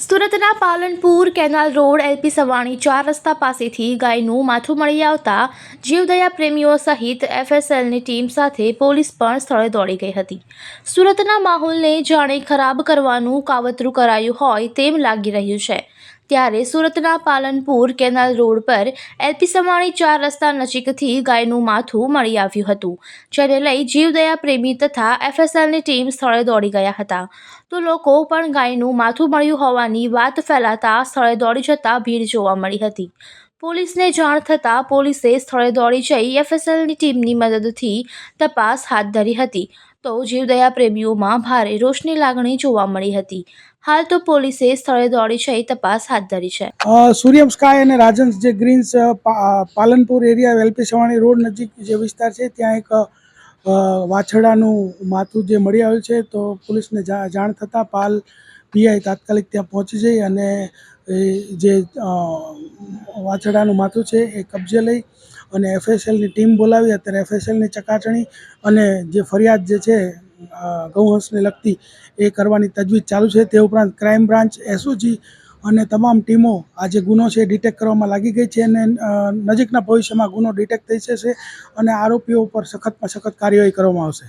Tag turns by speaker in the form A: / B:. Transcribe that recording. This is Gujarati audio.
A: સુરતના Palanpur canal road L P Savani ચાર રસ્તા પાસેથી ગાયનું માથું મળી આવતા જીવદયા પ્રેમીઓ સહિત એફએસએલની ટીમ સાથે પોલીસ પણ સ્થળે દોડી ગઈ હતી. સુરતના માહોલને જાણે ખરાબ કરવાનું કાવતરું કરાયું હોય તેમ લાગી રહ્યું છે. ત્યારે સુરતના પાલનપુર કેનાલ રોડ પર એલપી સમાણી ચાર રસ્તા નજીકથી ગાયનું માથું મળી આવ્યું હતું, જેને લઈ જીવદયા પ્રેમી તથા એફએસએલની ટીમ સ્થળે દોડી ગયા હતા. તો લોકો પણ ગાયનું માથું મળ્યું હોવાની વાત ફેલાતા સ્થળે દોડી જતા ભીડ જોવા મળી હતી. પોલીસને જાણ થતાં પોલીસે સ્થળે દોડી જઈ એફએસએલની ટીમની મદદથી તપાસ હાથ ધરી હતી. તો જીવદયા પ્રેમીઓમાં ભારે રોષની લાગણી જોવા મળી હતી. હાલ તો પોલીસે સ્થળે દોડી જઈ તપાસ હાથ ધરી છે.
B: સૂર્યમ સ્કાય અને રાજન્સ જે ગ્રીન્સ પાલનપુર એરિયા વેલપી સવાણી રોડ નજીક જે વિસ્તાર છે, ત્યાં એક વાછડાનું માથું જે મળી આવ્યું છે, તો પોલીસને જાણ થતાં પાલ પીઆઈ તાત્કાલિક ત્યાં પહોંચી જઈ અને જે અ, વાછરડાનું માથું છે એ કબજે લઈ અને એફએસએલની ટીમ બોલાવી. અત્યારે એફએસએલની ચકાસણી અને જે ફરિયાદ જે છે ગૌહંસને લગતી એ કરવાની તજવીજ ચાલુ છે. તે ઉપરાંત ક્રાઇમ બ્રાન્ચ એસઓજી અને તમામ ટીમો આ જે ગુનો છે ડિટેક્ટ કરવામાં લાગી ગઈ છે અને નજીકના ભવિષ્યમાં ગુનો ડિટેક્ટ થઈ જશે અને આરોપીઓ ઉપર સખતમાં સખત કાર્યવાહી કરવામાં આવશે.